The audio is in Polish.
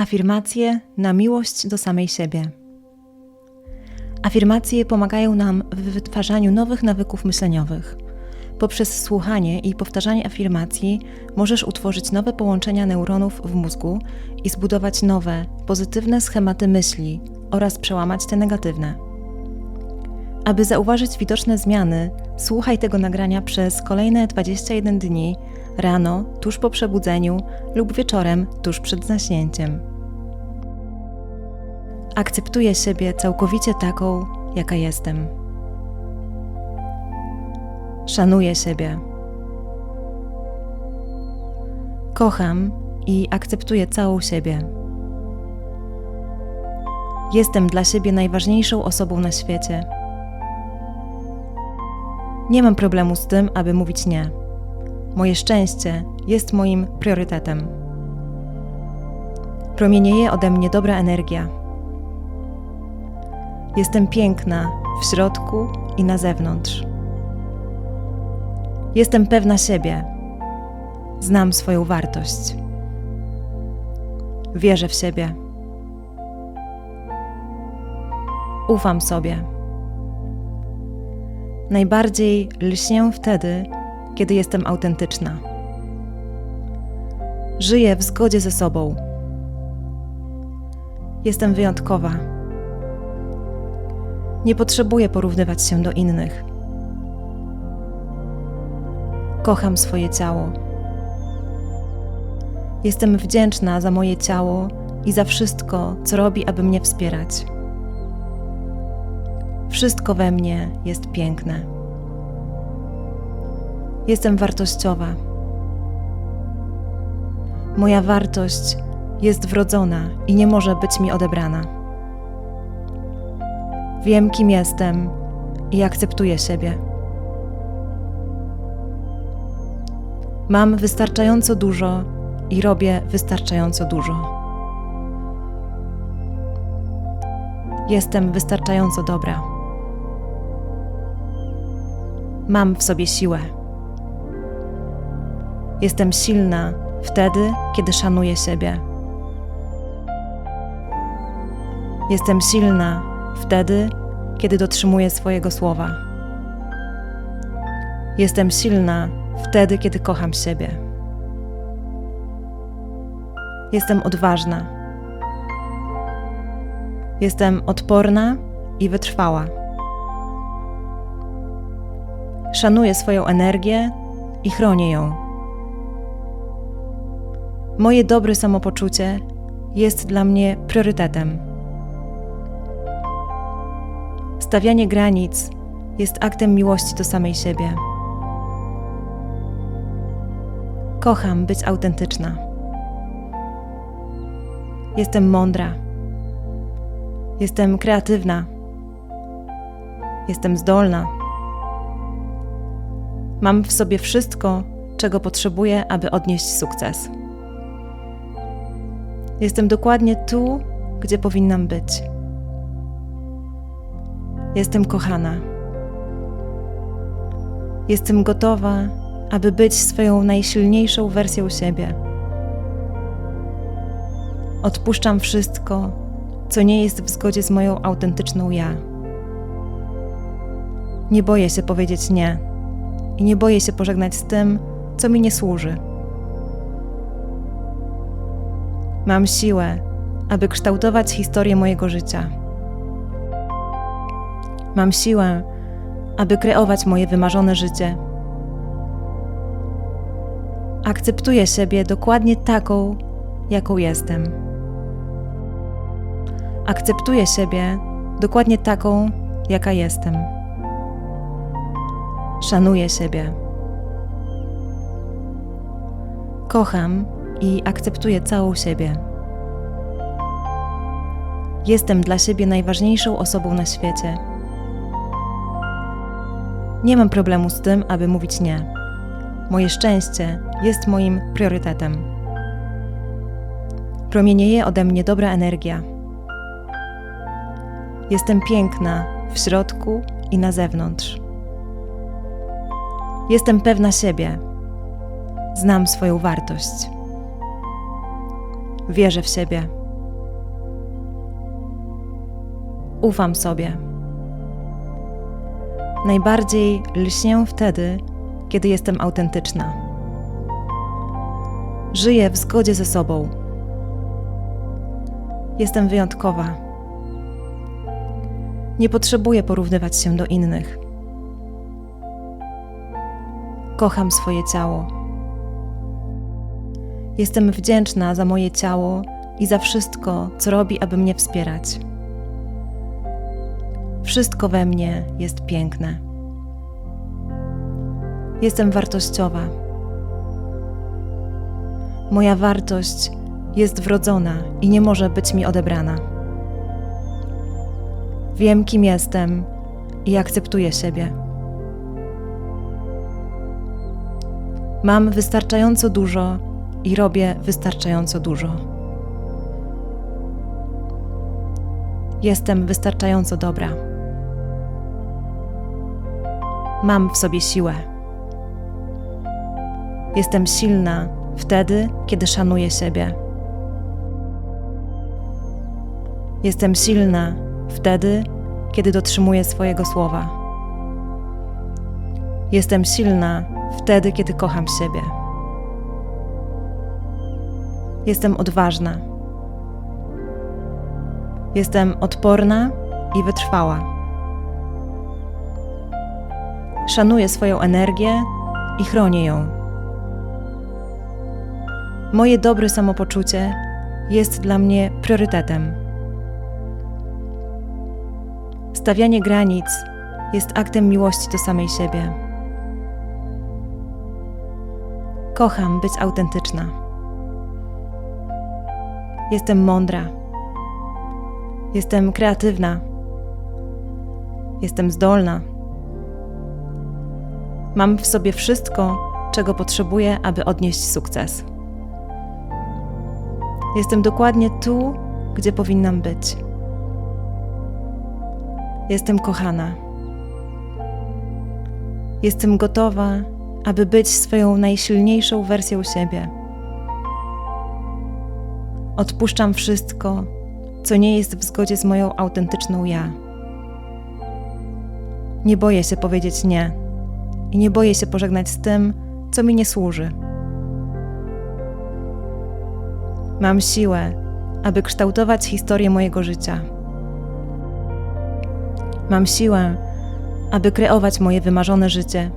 Afirmacje na miłość do samej siebie. Afirmacje pomagają nam w wytwarzaniu nowych nawyków myśleniowych. Poprzez słuchanie i powtarzanie afirmacji możesz utworzyć nowe połączenia neuronów w mózgu i zbudować nowe, pozytywne schematy myśli oraz przełamać te negatywne. Aby zauważyć widoczne zmiany, słuchaj tego nagrania przez kolejne 21 dni rano, tuż po przebudzeniu lub wieczorem, tuż przed zaśnięciem. Akceptuję siebie całkowicie taką, jaka jestem. Szanuję siebie. Kocham i akceptuję całą siebie. Jestem dla siebie najważniejszą osobą na świecie. Nie mam problemu z tym, aby mówić nie. Moje szczęście jest moim priorytetem. Promienieje ode mnie dobra energia. Jestem piękna w środku i na zewnątrz. Jestem pewna siebie. Znam swoją wartość. Wierzę w siebie. Ufam sobie. Najbardziej lśnię wtedy, kiedy jestem autentyczna. Żyję w zgodzie ze sobą. Jestem wyjątkowa. Nie potrzebuję porównywać się do innych. Kocham swoje ciało. Jestem wdzięczna za moje ciało i za wszystko, co robi, aby mnie wspierać. Wszystko we mnie jest piękne. Jestem wartościowa. Moja wartość jest wrodzona i nie może być mi odebrana. Wiem, kim jestem i akceptuję siebie. Mam wystarczająco dużo i robię wystarczająco dużo. Jestem wystarczająco dobra. Mam w sobie siłę. Jestem silna wtedy, kiedy szanuję siebie. Jestem silna wtedy, kiedy dotrzymuję swojego słowa. Jestem silna wtedy, kiedy kocham siebie. Jestem odważna. Jestem odporna i wytrwała. Szanuję swoją energię i chronię ją. Moje dobre samopoczucie jest dla mnie priorytetem. Stawianie granic jest aktem miłości do samej siebie. Kocham być autentyczna. Jestem mądra. Jestem kreatywna. Jestem zdolna. Mam w sobie wszystko, czego potrzebuję, aby odnieść sukces. Jestem dokładnie tu, gdzie powinnam być. Jestem kochana. Jestem gotowa, aby być swoją najsilniejszą wersją siebie. Odpuszczam wszystko, co nie jest w zgodzie z moją autentyczną ja. Nie boję się powiedzieć nie i nie boję się pożegnać z tym, co mi nie służy. Mam siłę, aby kształtować historię mojego życia. Mam siłę, aby kreować moje wymarzone życie. Akceptuję siebie dokładnie taką, jaką jestem. Akceptuję siebie dokładnie taką, jaka jestem. Szanuję siebie. Kocham i akceptuję całą siebie. Jestem dla siebie najważniejszą osobą na świecie. Nie mam problemu z tym, aby mówić nie. Moje szczęście jest moim priorytetem. Promienieje ode mnie dobra energia. Jestem piękna w środku i na zewnątrz. Jestem pewna siebie. Znam swoją wartość. Wierzę w siebie. Ufam sobie. Najbardziej lśnię wtedy, kiedy jestem autentyczna. Żyję w zgodzie ze sobą. Jestem wyjątkowa. Nie potrzebuję porównywać się do innych. Kocham swoje ciało. Jestem wdzięczna za moje ciało i za wszystko, co robi, aby mnie wspierać. Wszystko we mnie jest piękne. Jestem wartościowa. Moja wartość jest wrodzona i nie może być mi odebrana. Wiem, kim jestem i akceptuję siebie. Mam wystarczająco dużo i robię wystarczająco dużo. Jestem wystarczająco dobra. Mam w sobie siłę. Jestem silna wtedy, kiedy szanuję siebie. Jestem silna wtedy, kiedy dotrzymuję swojego słowa. Jestem silna wtedy, kiedy kocham siebie. Jestem odważna. Jestem odporna i wytrwała. Szanuję swoją energię i chronię ją. Moje dobre samopoczucie jest dla mnie priorytetem. Stawianie granic jest aktem miłości do samej siebie. Kocham być autentyczna. Jestem mądra. Jestem kreatywna. Jestem zdolna. Mam w sobie wszystko, czego potrzebuję, aby odnieść sukces. Jestem dokładnie tu, gdzie powinnam być. Jestem kochana. Jestem gotowa, aby być swoją najsilniejszą wersją siebie. Odpuszczam wszystko, co nie jest w zgodzie z moją autentyczną ja. Nie boję się powiedzieć nie i nie boję się pożegnać z tym, co mi nie służy. Mam siłę, aby kształtować historię mojego życia. Mam siłę, aby kreować moje wymarzone życie